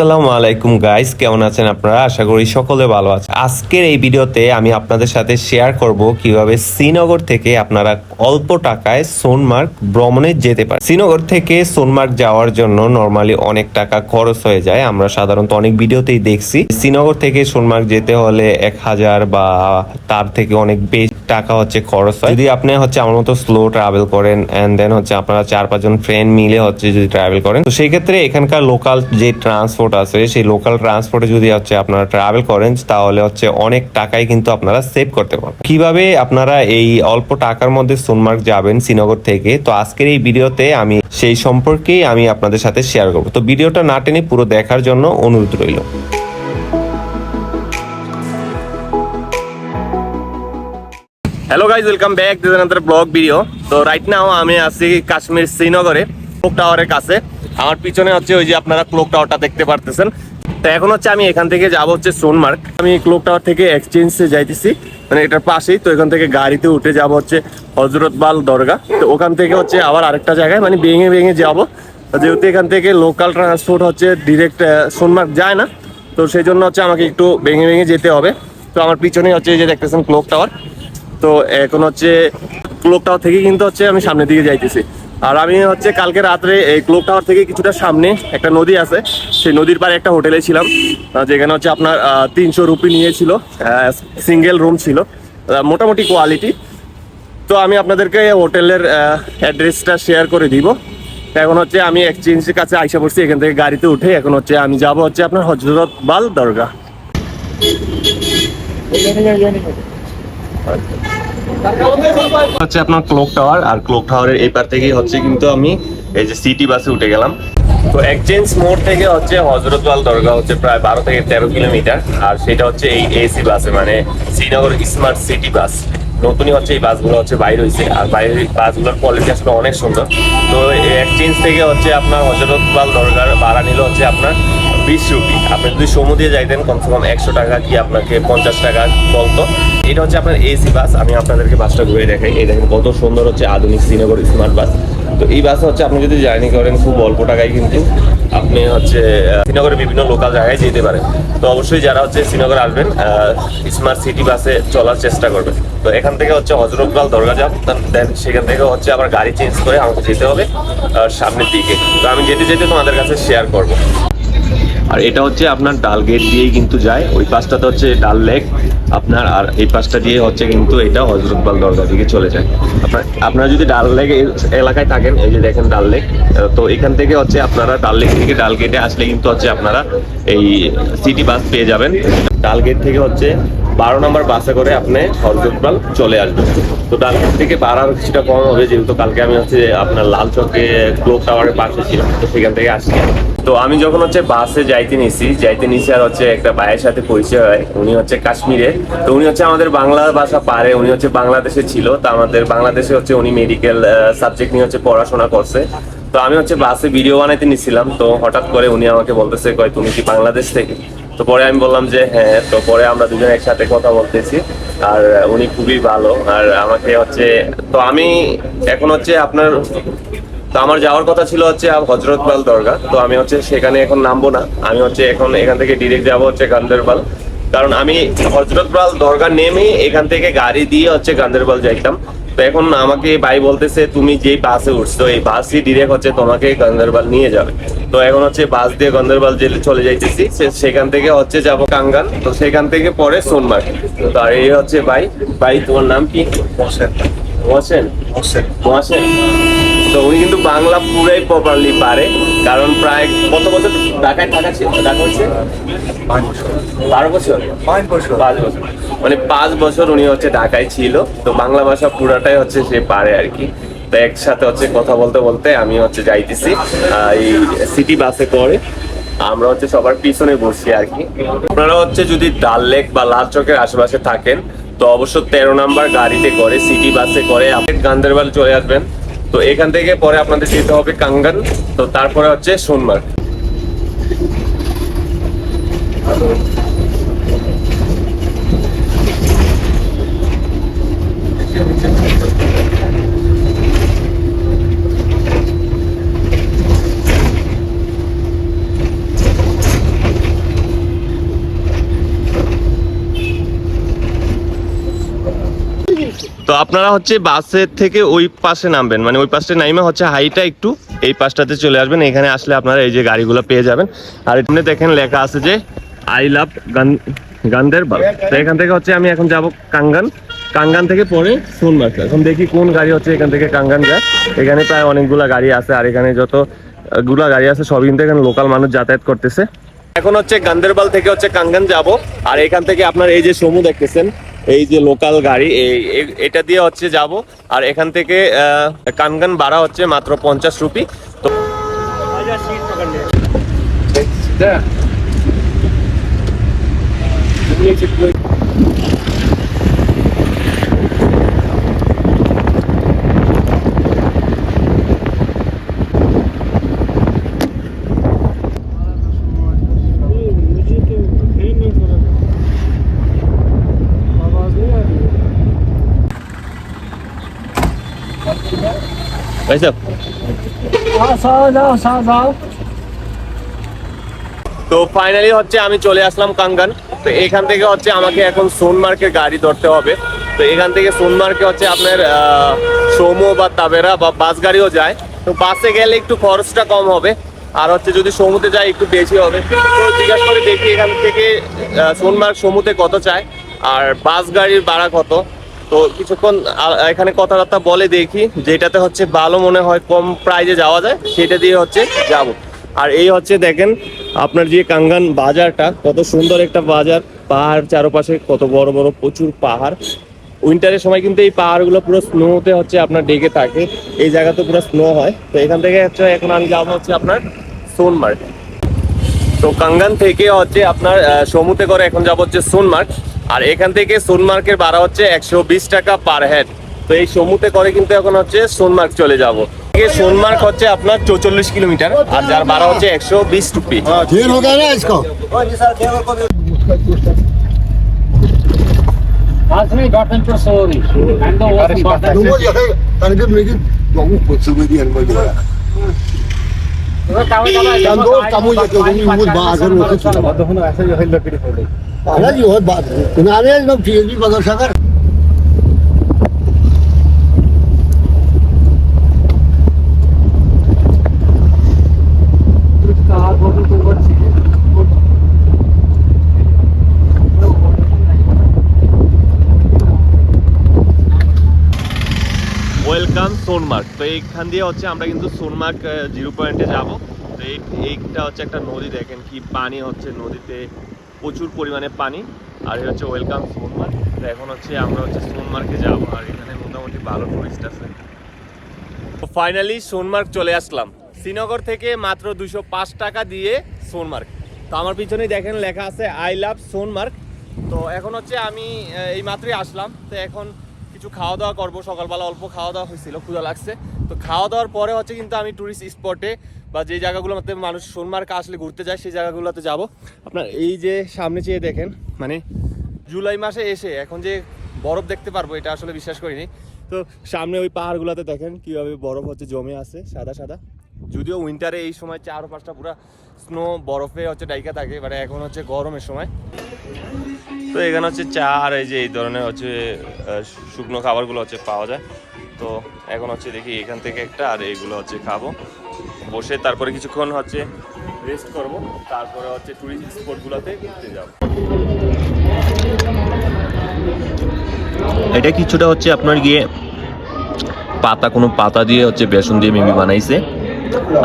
আসসালামু আলাইকুম গাইস কেমন আছেন আপনারা? আশা করি সকলে ভালো আছেন। আজকের এই ভিডিওতে আমি আপনাদের সাথে শেয়ার করব কীভাবে শ্রীনগর থেকে আপনারা অল্প টাকায় সোনমার্গ ভ্রমণে যেতে পারেন। শ্রীনগর থেকে সোনমার্গ যাওয়ার জন্য নর্মালি অনেক টাকা খরচ হয়ে যায়। আমরা সাধারণত অনেক ভিডিওতেই দেখছি। শ্রীনগর থেকে সোনমার্গ যেতে হলে এক হাজার বা তার থেকে অনেক বেশি টাকা হচ্ছে খরচ হয়। যদি আপনি হচ্ছে আমার মতো স্লো ট্রাভেল করেন অ্যান্ড দেন হচ্ছে আপনারা চার পাঁচজন ফ্রেন্ড মিলে হচ্ছে যদি ট্রাভেল করেন, তো সেই ক্ষেত্রে এখানকার লোকাল যে ট্রান্সপোর্ট আছে, সেই লোকাল ট্রান্সপোর্টে যদি হচ্ছে আপনারা ট্রাভেল করেন, তাহলে হচ্ছে অনেক টাকাই কিন্তু আপনারা সেভ করতে পারবেন। কীভাবে আপনারা এই অল্প টাকার মধ্যে সোনমার্গ যাবেন শ্রীনগর থেকে? তো আজকের এই ভিডিওতে আমি সেই সম্পর্কেই আমি আপনাদের সাথে শেয়ার করব। তো ভিডিওটা না টেনে পুরো দেখার জন্য অনুরোধ রইল। Hello guys welcome back this blog video তো রাইট নাও আমি আছি কাশ্মীর শ্রীনগরে টাওয়ারের কাছে। আমার পিছনে হচ্ছে ওই যে আপনারা ক্লোক টাওয়ারটা দেখতে পারতেছেন। তো এখন হচ্ছে আমি এখান থেকে যাব হচ্ছে সোনমার্গ আমি ক্লোক টাওয়ার থেকে এক্সচেঞ্জে যাইতেছি মানে এটার পাশেই, তো এখান থেকে গাড়িতে উঠে যাব হচ্ছে হজরতবাল দরগা। তো ওখান থেকে হচ্ছে আবার আরেকটা জায়গায় মানে ভেঙে ভেঙে যাব। যেহেতু এখান থেকে লোকাল ট্রান্সপোর্ট হচ্ছে ডিরেক্ট সোনমার্গ যায় না, তো সেই জন্য হচ্ছে আমাকে একটু ভেঙে ভেঙে যেতে হবে। তো আমার পিছনে হচ্ছে এই যে দেখতেছেন ক্লোক টাওয়ার তো এখন হচ্ছে ক্লোক টাওয়ার থেকে কিন্তু হচ্ছে আমি সামনের দিকে যাইতেছি। আর আমি হচ্ছে কালকে রাত্রে এই ক্লোক টাওয়ার থেকে কিছুটা সামনে একটা নদী আছে, সেই নদীর পাড়ে একটা হোটেলে ছিলাম যেখানে হচ্ছে আপনার তিনশো রুপি নিয়েছিল সিঙ্গেল রুম ছিল মোটামুটি কোয়ালিটি। তো আমি আপনাদেরকে হোটেলের অ্যাড্রেসটা শেয়ার করে দিব। এখন হচ্ছে আমি এক্সচেঞ্জের কাছে আইসা পড়ছি, এখান থেকে গাড়িতে উঠে এখন হচ্ছে আমি যাব হচ্ছে আপনার হজরত বাল দরগা হচ্ছে আপনার ক্লোক টাওয়ার আর ক্লোক টাওয়ারের এই পার থেকেই হচ্ছে কিন্তু আমি এই যে সিটি বাসে উঠে গেলাম। তো এক্সচেঞ্জ মোড় থেকে হচ্ছে হজরতওয়াল দরগা হচ্ছে প্রায় বারো থেকে তেরো কিলোমিটার, আর সেটা হচ্ছে এই এসি বাসে মানে শ্রীনগর স্মার্ট সিটি বাস নতুনই হচ্ছে এই বাসগুলো হচ্ছে বাইরে হয়েছে আর বাইরের বাসগুলোর কোয়ালিটি আসলে অনেক সুন্দর। তো এক্সচেঞ্জ থেকে হচ্ছে আপনার হজরতওয়াল দরগার ভাড়া নিল হচ্ছে আপনার বিশ রুপি। আপনি যদি সমুদ্রে যাইতেন, কমসে কম একশো টাকা কি আপনাকে পঞ্চাশ টাকা বলতো? এটা হচ্ছে আপনার এসি বাস আমি আপনাদেরকে বাসটা ঘুরে দেখাই। এই দেখেন কত সুন্দর হচ্ছে আধুনিক শ্রীনগর স্মার্ট বাস তো এই বাসে হচ্ছে আপনি যদি জার্নি করেন খুব অল্প টাকায় কিন্তু আপনি হচ্ছে শ্রীনগরের বিভিন্ন লোকাল জায়গায় যেতে পারেন। তো অবশ্যই যারা হচ্ছে শ্রীনগর আসবেন স্মার্ট সিটি বাসে চলার চেষ্টা করবেন। তো এখান থেকে হচ্ছে হজরতলাল দরগা যাব দেন সেখান থেকে হচ্ছে আবার গাড়ি চেঞ্জ করে আমাকে যেতে হবে সামনের দিকে। তো আমি যেতে যেতে তোমাদের কাছে শেয়ার করব। আর এটা হচ্ছে আপনার ডাল গেট দিয়েই কিন্তু যায়। ওই পাশটাতে হচ্ছে ডাল লেক আপনার আর এই পাশটা দিয়ে হচ্ছে কিন্তু এটা হজরতবাল দরগা দিকে চলে যায়। আপনার, আপনারা যদি ডাল লেক এলাকায় থাকেন, এই যে দেখেন ডাল লেক তো এখান থেকে হচ্ছে আপনারা ডাল লেক থেকে ডাল গেটে আসলে কিন্তু হচ্ছে আপনারা এই সিটি বাস পেয়ে যাবেন। ডাল গেট থেকে হচ্ছে বারো নম্বর বাসে করে আপনি হরজতপাল চলে আসবেন। তো ডাল গেট থেকে বাড়ার কিছুটা কম হবে, যেহেতু কালকে আমি হচ্ছে আপনার লাল চকে ক্লোক টাওয়ারের পাশে ছিলাম, তো সেখান থেকে আসছি। তো আমি যখন হচ্ছে বাসে যাইতে নিছি যাইতে নিছি আর হচ্ছে একটা ভাইয়ের সাথে পরিচয় হয়, উনি হচ্ছে কাশ্মীরে। তো উনি হচ্ছে আমাদের বাংলা ভাষা পারে, উনি হচ্ছে বাংলাদেশে ছিল, তো আমাদের বাংলাদেশে হচ্ছে উনি মেডিকেল সাবজেক্ট নিয়ে হচ্ছে পড়াশোনা করছে। তো আমি হচ্ছে বাসে ভিডিও বানাইতে নিছিলাম, তো হঠাৎ করে উনি আমাকে বলতেছে কয় তুমি কি বাংলাদেশ থেকে? তো পরে আমি বললাম যে হ্যাঁ তো পরে আমরা দুজন একসাথে কথা বলতেছি, আর উনি খুবই ভালো, আর আমাকে হচ্ছে, তো আমি এখন হচ্ছে আপনার তো আমার যাওয়ার কথা ছিল হচ্ছে হজরতবাল দরগা। তো আমি হচ্ছে সেখানে এখন নামবো না। আমি হচ্ছে এখন এখান থেকে ডিরেক্ট যাব হচ্ছে গান্দেরবাল কারণ আমি হজরতবাল দরগা নেমে এখান থেকে গাড়ি দিয়ে হচ্ছে গান্দেরবাল যাইতাম। তো এখন আমাকে ভাই বলতেছে তুমি যেই বাসে উঠছো এই বাসই ডিরেক্ট হচ্ছে তোমাকে গান্দেরবাল নিয়ে যাবে। তো এখন হচ্ছে বাস দিয়ে গান্দেরবাল যে চলে যাইতেছি সে- সেখান থেকে হচ্ছে যাব কাঙ্গান তো সেখান থেকে পরে সোনমার্গ। তো আর এই হচ্ছে ভাই। ভাই তোমার নাম কি? হোসেন হোসেন হোসেন হোসেন তো উনি কিন্তু বাংলা পুরাই প্রপারলি পারে কারণ প্রায় কত বছর ঢাকায় থাকা ছিল? ঢাকা হচ্ছে বারো বছর? পাঁচ বছর। পাঁচ বছর। মানে পাঁচ বছর উনি হচ্ছে ঢাকায় ছিল তো বাংলা ভাষা পুরাটাই হচ্ছে সে পারে আর কি। তো একসাথে হচ্ছে কথা বলতে বলতে আমি হচ্ছে যাইতেছি এই সিটি বাসে করে। আমরা হচ্ছে সবার পিছনে বসি আর কি। আপনারা হচ্ছে যদি ডাল লেক বা লাল চকের আশেপাশে থাকেন তো অবশ্য তেরো নাম্বার গাড়িতে করে সিটি বাসে করে। আপনি গান্দেরবাল চলে আসবেন। তো এখান থেকে পরে আপনাদের যেতে হবে কাঙ্গাল তো তারপরে হচ্ছে সোনমার্গ। তো আপনারা হচ্ছে বাসের থেকে ওই পাশে নামবেন। মানে ওই পাশে নাইমে হচ্ছে হাইটা একটু, এই পাশটাতে চলে আসবেন। এখানে আসলে আপনারা এই যে গাড়িগুলো পেয়ে যাবেন। আর এখানে দেখেন লেখা আছে যে আই লাভ গান গান্দেরবাল তো এখান থেকে হচ্ছে আমি এখন যাব কাঙ্গান। কাঙ্গান থেকে পরে সোনমার্গ। এখন দেখি কোন গাড়ি হচ্ছে এখান থেকে কাঙ্গান যায়। এখানে প্রায় অনেকগুলো গাড়ি আছে, আর এখানে যত, গুলা গাড়ি আছে, সবই কিন্তু এখানে লোকাল মানুষ যাতায়াত করতেছে। এখন হচ্ছে গান্দেরবাল থেকে হচ্ছে কাঙ্গান যাব। আর এখান থেকে আপনার এই যে সমু দেখতেছেন এই যে লোকাল গাড়ি, এই এটা দিয়ে হচ্ছে যাব। আর এখান থেকে কানগান ভাড়া হচ্ছে মাত্র পঞ্চাশ রুপি। তো ভাই সাহেব, তো ফাইনালি হচ্ছে আমি চলে আসলাম কাঙ্গান। তো এখান থেকে হচ্ছে আমাকে এখন সোনমার্কের গাড়ি ধরতে হবে। তো এখান থেকে সোনমার্কে হচ্ছে আপনার সোমো বা তাবেরা বা বাস গাড়িও যায়। তো বাসে গেলে একটু খরচটা কম হবে। আর হচ্ছে যদি সমুদ্রে যায় একটু বেশি হবে। তো জিজ্ঞাসা করে দেখি এখান থেকে সোনমার্গ সমুদ্রে কত চায়। আর বাস গাড়ির ভাড়া কত? তো কিছুক্ষণ এখানে কথাবার্তা বলে দেখি, যেটাতে হচ্ছে ভালো মনে হয় কম প্রাইজে যাওয়া যায়, সেটা দিয়ে হচ্ছে যাব। আর এই হচ্ছে দেখেন, আপনার যে কাঙ্গান বাজারটা, কত সুন্দর একটা বাজার, পাহাড় চারপাশে কত বড় বড় প্রচুর পাহাড়। উইন্টারের সময় কিন্তু এই পাহাড়গুলো পুরো স্নোতে হচ্ছে আপনার ডেকে থাকে, এই জায়গাতে পুরো স্নো হয়। তো এখান থেকে হচ্ছে, এখন আমি যাব হচ্ছে আপনার সোনমার্গ। তো কাঙ্গান থেকে হচ্ছে আপনার সমুদ্রে করে এখন যাব হচ্ছে সোনমার্গ। আর এখান থেকে সোনমার্কের ভাড়া হচ্ছে একশো বিশ টাকা পার হেড তো এই সমুদ্রে করে কিন্তু এখন হচ্ছে সোনমার্ক চলে যাব। হচ্ছে আপনার চৌচল্লিশ কিলোমিটার আর যার ভাড়া হচ্ছে একশো বিশ রুপি। was got तुम वो जगह करके मेरी बहु खुद से मेरी अनवर जो है कंदो कमु ये तो नहीं मुझ बाहर होते चुका अरे ये बहुत बात है किनारे लोग फिर भी बगल सकर ওয়েলকাম সোনমার্গ তো এইখান দিয়ে হচ্ছে আমরা কিন্তু সোনমার্গ জিরো পয়েন্টে যাব তো এই এইটা হচ্ছে একটা নদী দেখেন কি পানি হচ্ছে নদীতে প্রচুর পরিমাণে পানি, আর হচ্ছে ওয়েলকাম সোনমার্গ তো এখন হচ্ছে আমরা হচ্ছে সোনমার্গে যাব, আর এখানে মোটামুটি ভালো টুরিস্ট আছে। ফাইনালি সোনমার্গ চলে আসলাম। শ্রীনগর থেকে মাত্র দুশো পাঁচ টাকা দিয়ে সোনমার্গ তো আমার পিছনে দেখেন লেখা আছে আই লাভ সোনমার্গ তো এখন হচ্ছে আমি এই মাত্রই আসলাম। তো এখন কিছু খাওয়া দাওয়া করব। সকালবেলা অল্প খাওয়া দাওয়া হয়েছিল, ক্ষুধা লাগছে। তো খাওয়া দাওয়ার পরে হচ্ছে কিন্তু আমি টুরিস্ট স্পটে বা যে জায়গাগুলোতে মানুষ সোনমার্গ আসলে ঘুরতে যায়, সেই জায়গাগুলোতে যাব। আপনার এই যে সামনে চেয়ে দেখেন মানে জুলাই মাসে এসে এখন যে বরফ দেখতে পারব, এটা আসলে বিশ্বাস করিনি। তো সামনে ওই পাহাড়গুলোতে দেখেন কীভাবে বরফ হচ্ছে, জমে আছে, সাদা সাদা। যদিও উইন্টারে এই সময় চার পাঁচটা পুরো স্নো বরফে হচ্ছে ডাইকা থাকে বাট এখন হচ্ছে গরমের সময়। তো এখানে হচ্ছে চা আর এই যে এই ধরনের হচ্ছে শুকনো খাবারগুলো হচ্ছে পাওয়া যায়। তো এখন হচ্ছে দেখি এখান থেকে একটা আর এইগুলো হচ্ছে খাব। বসে তারপরে কিছুক্ষণ হচ্ছে রেস্ট করব। তারপরে হচ্ছে টুরিস্ট স্পটগুলোতে ঘুরতে যাব। এটা কিছুটা হচ্ছে আপনার গিয়ে পাতা, কোনো পাতা দিয়ে হচ্ছে বেসন দিয়ে মেবি বানাইছে।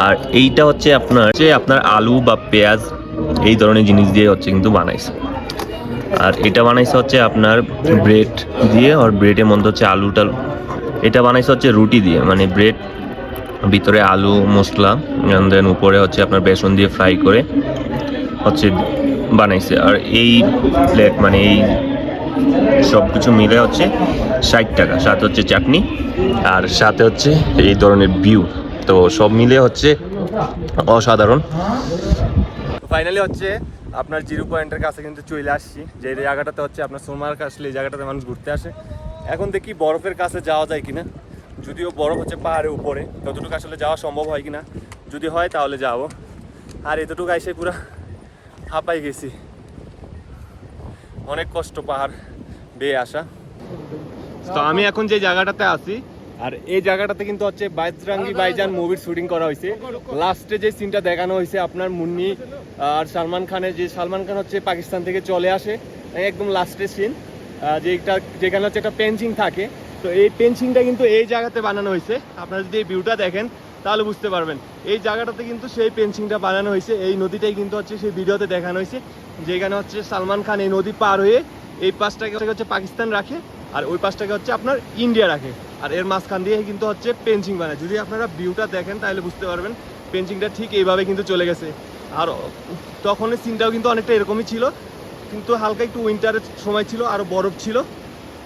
আর এইটা হচ্ছে আপনার, যে আপনার আলু বা পেঁয়াজ, এই ধরনের জিনিস দিয়ে হচ্ছে কিন্তু বানাইছে। আর এটা বানাইছে হচ্ছে আপনার ব্রেড দিয়ে, আর ব্রেডের মধ্যে হচ্ছে আলু টালু এটা বানাইছে হচ্ছে রুটি দিয়ে মানে ব্রেড, ভিতরে আলু মশলা দেন উপরে হচ্ছে আপনার বেসন দিয়ে ফ্রাই করে হচ্ছে বানাইছে। আর এই প্লেট মানে এই সব কিছু মিলে হচ্ছে ষাট টাকা, সাথে হচ্ছে চাটনি, আর সাথে হচ্ছে এই ধরনের ভিউ তো সব মিলে হচ্ছে অসাধারণ। ফাইনালি হচ্ছে আপনার জিরো পয়েন্টের কাছে কিন্তু চলে আসছি, যে জায়গাটাতে হচ্ছে আপনার সোনমার্গ আসলে এই জায়গাটাতে মানুষ ঘুরতে আসে। এখন দেখি বরফের কাছে যাওয়া যায় কিনা। যদিও বরফ হচ্ছে পাহাড়ের উপরে ততটুকু আসলে যাওয়া সম্ভব হয় কিনা। যদি হয় তাহলে যাব। আর এতটুকু এসে পুরো হাঁপাই গেছি। অনেক কষ্ট পাহাড় বেয়ে আসা। তো আমি এখন যে জায়গাটাতে আছি, আর এই জায়গাটাতে কিন্তু হচ্ছে বাইজরাঙ্গি বাইজান মুভির শুটিং করা হয়েছে। লাস্টে যে সিনটা দেখানো হয়েছে, আপনার মুন্নি আর সালমান খানের যে সালমান খান হচ্ছে পাকিস্তান থেকে চলে আসে। একদম লাস্টের সিন যেটা যেখানে হচ্ছে একটা পেন্সিং থাকে। তো এই পেন্সিংটা কিন্তু এই জায়গাতে বানানো হয়েছে। আপনারা যদি এই ভিউটা দেখেন, তাহলে বুঝতে পারবেন। এই জায়গাটাতে কিন্তু সেই পেন্সিংটা বানানো হয়েছে। এই নদীটাই কিন্তু হচ্ছে সেই ভিডিওতে দেখানো হয়েছে। যেখানে হচ্ছে সালমান খান এই নদী পার হয়ে এই পাশটাকে হচ্ছে পাকিস্তান রাখে আর ওই পাশটাকে হচ্ছে আপনার ইন্ডিয়া রাখে। আর এর মাঝখান দিয়ে কিন্তু হচ্ছে পেন্সিং বানায়। যদি আপনারা ভিউটা দেখেন, তাহলে বুঝতে পারবেন পেন্সিংটা ঠিক এইভাবে কিন্তু চলে গেছে। আর তখন সিনটাও কিন্তু অনেকটা এরকমই ছিল। কিন্তু হালকা একটু উইন্টারের সময় ছিল, আরও বরফ ছিল,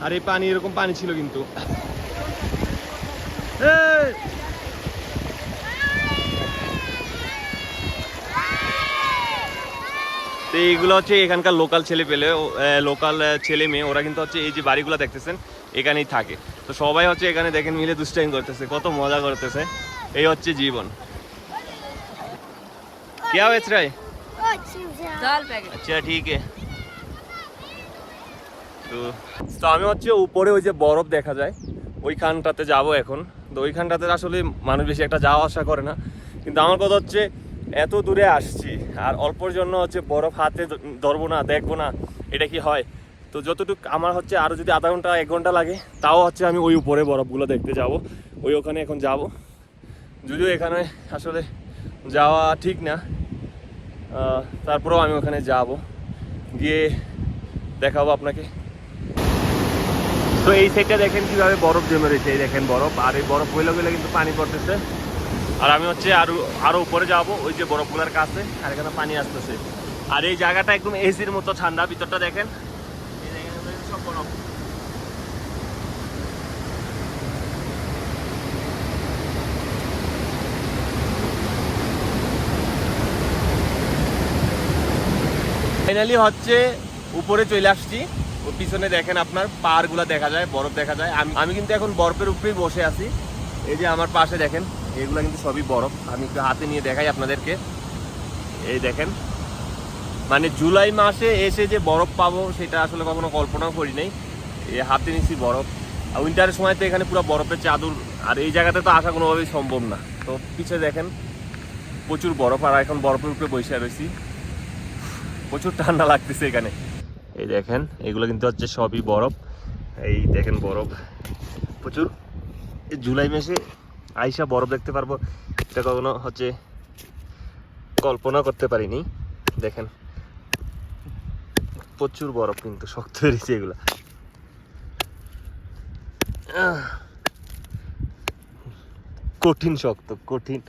আর এই পানি, এরকম পানি ছিল কিন্তু। এইগুলো হচ্ছে এখানকার লোকাল ছেলে পেলে লোকাল ছেলে মেয়ে, ওরা কিন্তু হচ্ছে এই যে বাড়িগুলো দেখতেছেন, এখানেই থাকে। তো সবাই হচ্ছে এখানে দেখেন, মিলে দুষ্টাইম করতেছে, কত মজা করতেছে। এই হচ্ছে জীবন। क्या बेच रहा है दाल पैकेट আচ্ছা ঠিক আছে তো তো আমি হচ্ছে উপরে ওই যে বরফ দেখা যায় ওইখানটাতে যাব এখন তো ওইখানটাতে আসলে মানুষ বেশি একটা যাওয়া আসা করে না কিন্তু আমার কথা হচ্ছে এত দূরে আসছি আর অল্পর জন্য হচ্ছে বরফ হাতে দ- ধরবো না দেখবো না এটা কি হয় তো যতটুকু আমার হচ্ছে আরও যদি আধা ঘন্টা এক ঘন্টা লাগে তাও হচ্ছে আমি ওই উপরে বরফগুলো দেখতে যাব ওই ওখানে এখন যাব যদিও এখানে আসলে যাওয়া ঠিক না আহ, তারপরেও আমি ওখানে যাব। গিয়ে দেখাবো আপনাকে। তো এই সাইডটা দেখেন কীভাবে বরফ জমে রয়েছে এই দেখেন বরফ। আর এই বরফ গইলে গইলে কিন্তু পানি পড়তেছে। আর আমি হচ্ছে আরও আরও উপরে যাব ওই যে বরফগুলোর কাছে। আর এখানে পানি আসতেছে। আর এই জায়গাটা একদম এসির মতো ঠান্ডা ভিতরটা দেখেন এই দেখেন, সব বরফ। ফাইনালি হচ্ছে উপরে চলে আসছি। ও পিছনে দেখেন আপনার পাহাড়গুলো দেখা যায়, বরফ দেখা যায়। আমি আমি কিন্তু এখন বরফের উপরেই বসে আছি। এই যে আমার পাশে দেখেন, এগুলো কিন্তু সবই বরফ। আমি একটু হাতে নিয়ে দেখাই আপনাদেরকে। এই দেখেন মানে জুলাই মাসে এসে যে বরফ পাবো, সেটা আসলে কখনো কল্পনাও করি নাই। এই হাতে নিচ্ছি বরফ। আর উইন্টারের সময় তো এখানে পুরো বরফের চাদর, আর এই জায়গাতে তো আসা কোনোভাবেই সম্ভব না। তো পিছিয়ে দেখেন, প্রচুর বরফ, আর এখন বরফের উপরে বসে রয়েছি প্রচুর ঠান্ডা লাগতেছে এখানে। এই দেখেন, এগুলো কিন্তু হচ্ছে সবই বরফ। এই দেখেন বরফ। প্রচুর। জুলাই মাসে আইসা বরফ দেখতে পারব। এটা কখনো হচ্ছে কল্পনা করতে পারিনি। দেখেন, প্রচুর বরফ কিন্তু শক্ত হয়েছে এগুলো। কঠিন শক্ত, কঠিন।